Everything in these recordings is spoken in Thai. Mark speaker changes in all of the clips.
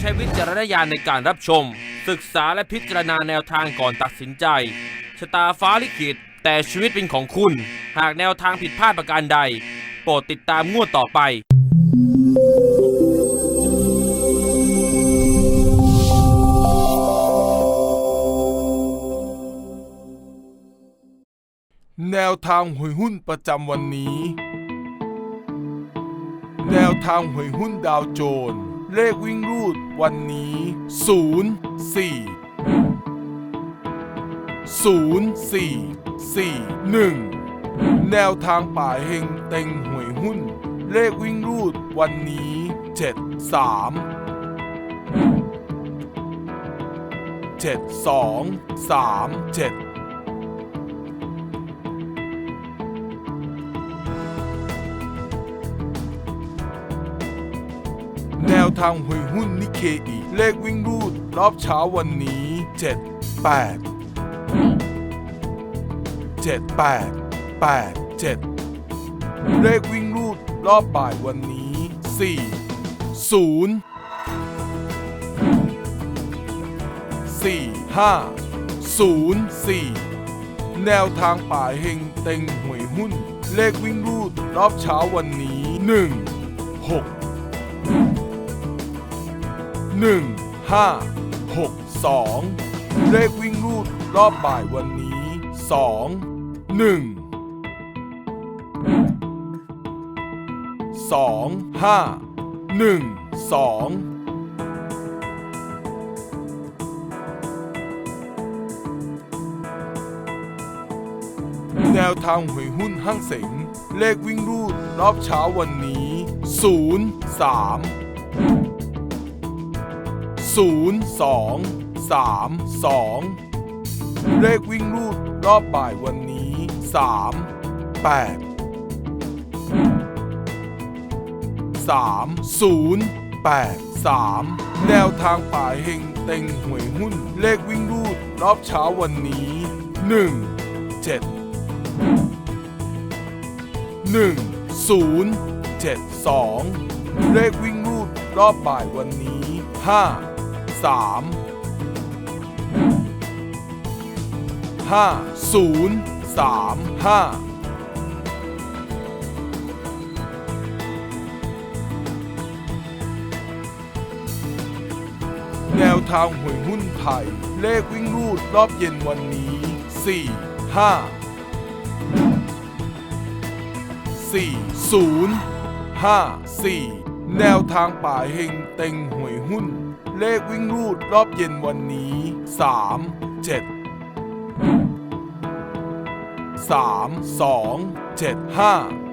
Speaker 1: ใช้วิจารณญาณในการรับชม ศึกษาและพิจารณาแนวทางก่อนตัดสินใจ ชะตาฟ้าลิขิต แต่ชีวิตเป็นของคุณ หากแนวทางผิดพลาดประการใด โปรดติดตามงวดต่อไป
Speaker 2: แนวทางหวยหุ้นประจำวันนี้ แนวทางหวยหุ้นดาวโจนส์ เลขวิ่งรูดวันนี้ 0 4 0 4 4 1 แนวทางป่าเฮงเต็งหวยหุ้น เลขวิ่งรูดวันนี้ 7 3 7 2 3 7 แนวทางหวยหุ้นนิเคอี เลขวิ่งรูดรอบเช้าวันนี้ 7 8 7 8 8 7 เลขวิ่งรูดรอบบ่ายวันนี้ 4 0 4 5 0 4 แนวทางป่าเฮงเต็งหวยหุ้น เลขวิ่งรูดรอบเช้าวันนี้ 1 6 หนึ่งห้าหกสองเลขวิ่งรูดรอบบ่ายวันนี้สองหนึ่งสองห้าหนึ่งสองแนวทางหวยหุ้นห้างเสง เลขวิ่งรูดรอบเช้าวันนี้ศูน ย์สามศูนย์สองสามสองเลขวิ่งรูดรอบบ่ายวันนี้สามแปดสามศูนย์แปดสามแนวทางป่าเฮงเต็งหวยหุ้น เลขวิ่งรูดรอบเช้าวันนี้หนึ่งเจ็ดหนึ่งศูนย์เจ็ดสองเลขวิ่งรูดรอบบ่ายวันนี้ห้า สามห้าศูนย์สามห้าแนวทางหวยหุ้นไทย เลขวิ่งรูดรอบเย็นวันนี้ 4 5 4 0 5 4 แนวทางป่าเฮงเต็งหวยหุ้น เลขวิ่งรูดรอบเย็นวันนี้ 3 7 3 2 7 5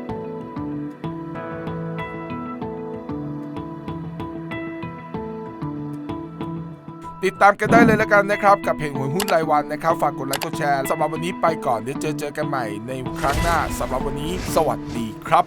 Speaker 2: ติดตามกันได้เลยแล้วกันนะครับ กับเพจหวยหุ้นรายวันนะครับ ฝากกดไลค์กดแชร์สำหรับวันนี้ไปก่อนเดี๋ยวเจอเจอกันใหม่ในครั้งหน้าสำหรับวันนี้ สวัสดีครับ